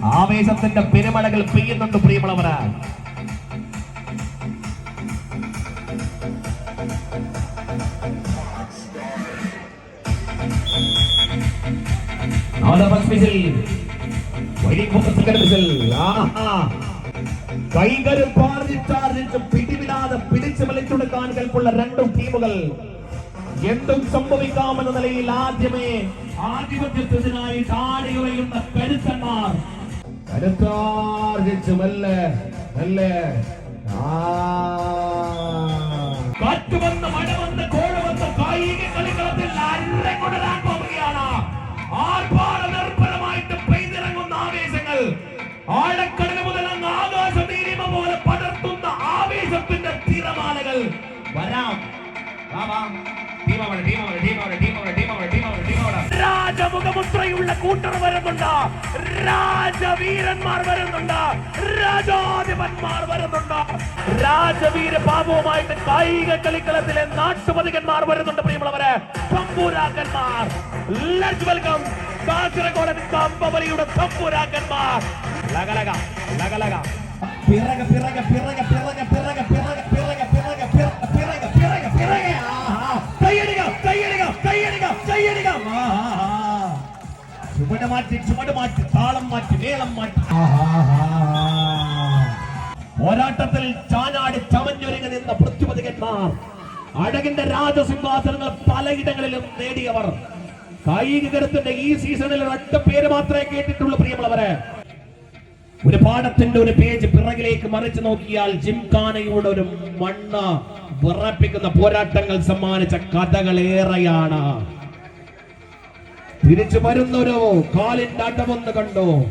ആവേശത്തിന്റെ പെരുമഴകൾ പെയ്യുന്നുണ്ട് പ്രിയമുള്ളവരാ. കൈകളും പാർജിച്ചാർജിച്ച് പിടിവിടാതെ ടീമുകൾ. എന്തും സംഭവിക്കാമെന്ന നിലയിൽ ആദ്യമേ ആധിപത്യത്തിനായി താഴെയുറയുന്ന കരുത്തന്മാർ കരുത്താർജിച്ച് മെല്ലെ മെല്ലെ. കാറ്റ് വന്ന് മഴ വന്ന് കോഴ വന്ന് കായിക കളിക്കളത്തിൽ അരങ്ങുടരാൻ പോവുകയാണ്. ആർഭാട നിർഭരമായിട്ട് പെയ്തിറങ്ങുന്ന ആവേശങ്ങൾ. ആഴക്കടൽ മുതൽ അങ്ങ് ആകാശ നീലിമ പോലെ പടർത്തുന്ന ആവേശത്തിന്റെ തിരമാലകൾ. വരാം. വാ, വാ. ടീം അവിടെ, ടീം രാജമുഖമുദ്രയുള്ള കൂട്ടർ വരുന്നുണ്ട്. രാജവീരന്മാർ വരുന്നുണ്ട്. രാജാധിപന്മാർ വരുന്നുണ്ട്. രാജവീര പാപവുമായിട്ട് കായിക കളിക്കളത്തിലെ നാട്ടുപതികന്മാർ വരുന്നുണ്ട് പ്രിയമുള്ളവരെ. തമ്പൂരാക്കന്മാർ. ലെറ്റ് വെൽക്കം കാസർഗോഡൻ കമ്പവലിയുടെ തമ്പൂരാക്കന്മാർ. ലകലക ലകലക പിറക പിറക പിറക. ചുവട് മാറ്റി ചുവട് മാറ്റി താളം മാറ്റി മേളം മാറ്റി. പോരാട്ടത്തിൽ ചാനാടി ചമഞ്ഞൊരുങ്ങി നിന്ന പ്രത്യുപതികന്മാർ അഴകിന്റെ രാജസിംഹാസനങ്ങൾ പലയിടങ്ങളിലും നേടിയവർ. കായിക കരുത്തിന്റെ ഈ സീസണിൽ ഒറ്റ പേര് മാത്രമേ കേട്ടിട്ടുള്ളൂ പ്രിയമുള്ളവരെ. ഒരു പാഠത്തിന്റെ ഒരു പേജ് പിറകിലേക്ക് മറിച്ചു നോക്കിയാൽ ജിംഖാനയുടെ ഒരു മണ്ണ് വിറപ്പിക്കുന്ന പോരാട്ടങ്ങൾ സമ്മാനിച്ച കഥകളേറെയാണ്. തിരിച്ചു വരുന്നൊരു കാലിന്റെ അടവൊന്ന് കണ്ടോ.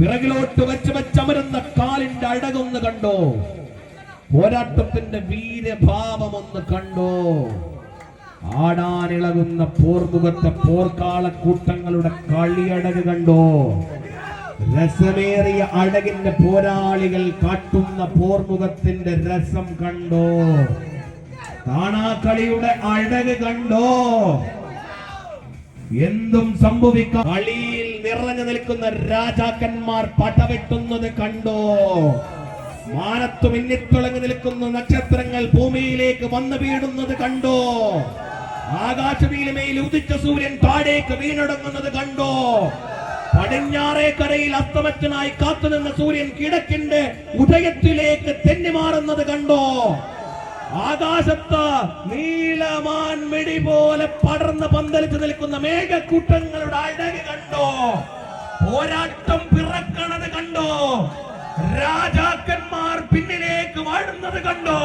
പിറകിലോട്ട് വെച്ച് വെച്ചമരുന്ന കാലിന്റെ അടകൊന്ന് കണ്ടോ. പോരാട്ടത്തിന്റെ വീരഭാവം ഒന്ന് കണ്ടോ. ആടാനിളകുന്ന പോർമുഖത്തെ പോർക്കാളക്കൂട്ടങ്ങളുടെ കളിയടക് കണ്ടോ. രസമേറിയ അടകിന്റെ പോരാളികൾ കാട്ടുന്ന പോർമുഖത്തിന്റെ രസം കണ്ടോ. കാണാക്കളിയുടെ അഴക് കണ്ടോ. എന്തും സംഭവിക്കാം. കളിയിൽ നിറഞ്ഞു നിൽക്കുന്ന രാജാക്കന്മാർ പടവെട്ടുന്നത് കണ്ടോ? മാനത്തു മിന്നിത്തുളങ്ങി നിൽക്കുന്ന നക്ഷത്രങ്ങൾ ഭൂമിയിലേക്ക് വന്നു വീടുന്നത് കണ്ടോ? ആകാശവീലമയിൽ ഉദിച്ച സൂര്യൻ താഴേക്ക് വീണടങ്ങുന്നത് കണ്ടോ? പടിഞ്ഞാറേ കരയിൽ അസ്തമത്തിനായി കാത്തുനിന്ന സൂര്യൻ കിഴക്കിന്റെ ഉദയത്തിലേക്ക് തെന്നിമാറുന്നത് കണ്ടോ? ആകാശത്ത് നീലമാൻ മിടി പോലെ പടർന്ന് പന്തലിച്ച് നിൽക്കുന്ന മേഘക്കൂട്ടങ്ങളുടെ അഴക് കണ്ടോ? പോരാട്ടം പിറക്കണത് കണ്ടോ? രാജാക്കന്മാർ പിന്നിലേക്ക് വാഴുന്നത് കണ്ടോ?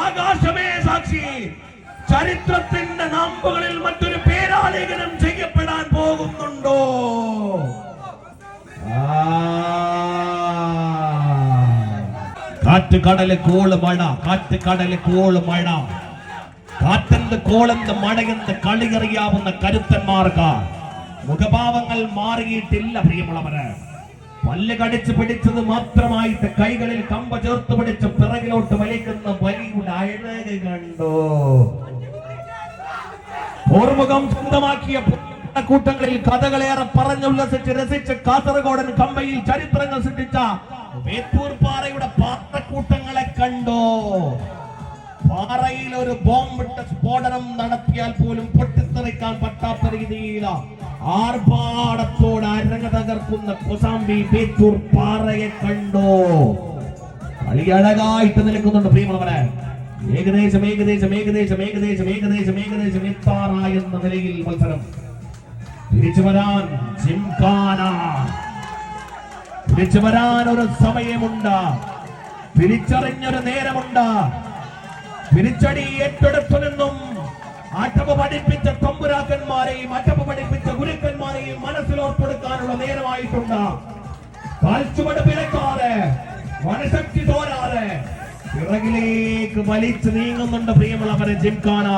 ആകാശമേ സാക്ഷി ചരിത്രത്തിന്റെ നാമ്പുകളിൽ മറ്റൊരു കാറ്റ് കടൽ കോൾ മഴ കാറ്റ് കടൽ കോൾ മഴ. കാറ്റെന്ത് കോളെന്ത് മഴയെന്ത് കളിയറിയാവുന്ന കരുത്തന്മാർക്ക് മുഖഭാവങ്ങൾ മാറിയിട്ടില്ല പ്രിയമുള്ളവര്. പല്ല് കടിച്ച് പിടിച്ചത് മാത്രമായിട്ട് കൈകളിൽ കമ്പ ചേർത്ത് പിടിച്ച് പിറകിലോട്ട് വലിക്കുന്ന വലിയുടെ അഴക് കണ്ടോ. ഓർമുഖം സ്വന്തമാക്കിയ കൂട്ടങ്ങളിൽ കഥകളേറെ പറഞ്ഞുല്ലസിച്ച് രസിച്ച് കാസർഗോഡൻ കമ്പയിൽ ചരിത്രങ്ങൾ സൃഷ്ടിച്ച പാറയുടെ പാറയുടെ പാത്രക്കൂട്ടങ്ങളെ കണ്ടോ? പാറയിൽ ഒരു ബോംബിട്ട സ്ഫോടനം നടത്തിയാൽ പോലും പൊട്ടിത്തെറിക്കാൻ പറ്റാത്ത രീതിയിൽ ആർഭാടത്തോട് അരങ്ങ തകർക്കുന്ന കൊസാമ്പി ബേത്തൂർ പാറയെ കണ്ടോ? കളി അഴകായിട്ട് നിൽക്കുന്നുണ്ട് പ്രിയമുള്ളവരെ. ഏകദേശം ഏകദേശം ഏകദേശം ഏകദേശം ഏകദേശം ഏകദേശം എത്താറായെന്ന നിലയിൽ മത്സരം. തിരിച്ചു വരാൻ ജിംഖാന. തിരിച്ചു വരാൻ ഒരു സമയമുണ്ട്. തിരിച്ചറിഞ്ഞൊരു നേരമുണ്ട്. തിരിച്ചടി ഏറ്റെടുത്തു നിന്നും അറ്റപ്പ് പഠിപ്പിച്ച തമ്പുരാക്കന്മാരെയും അറ്റപ്പ് പഠിപ്പിച്ച ഗുരുക്കന്മാരെയും മനസ്സിലോർത്തെടുക്കാനുള്ള നേരമായിട്ടുണ്ട്. കാൽച്ചുവട് പിഴക്കാതെ മനശക്തി തോരാതെ പിറകിലേക്ക് വലിച്ചു നീങ്ങുന്നുണ്ട് പ്രിയമുള്ളവരെ ജിംഖാന.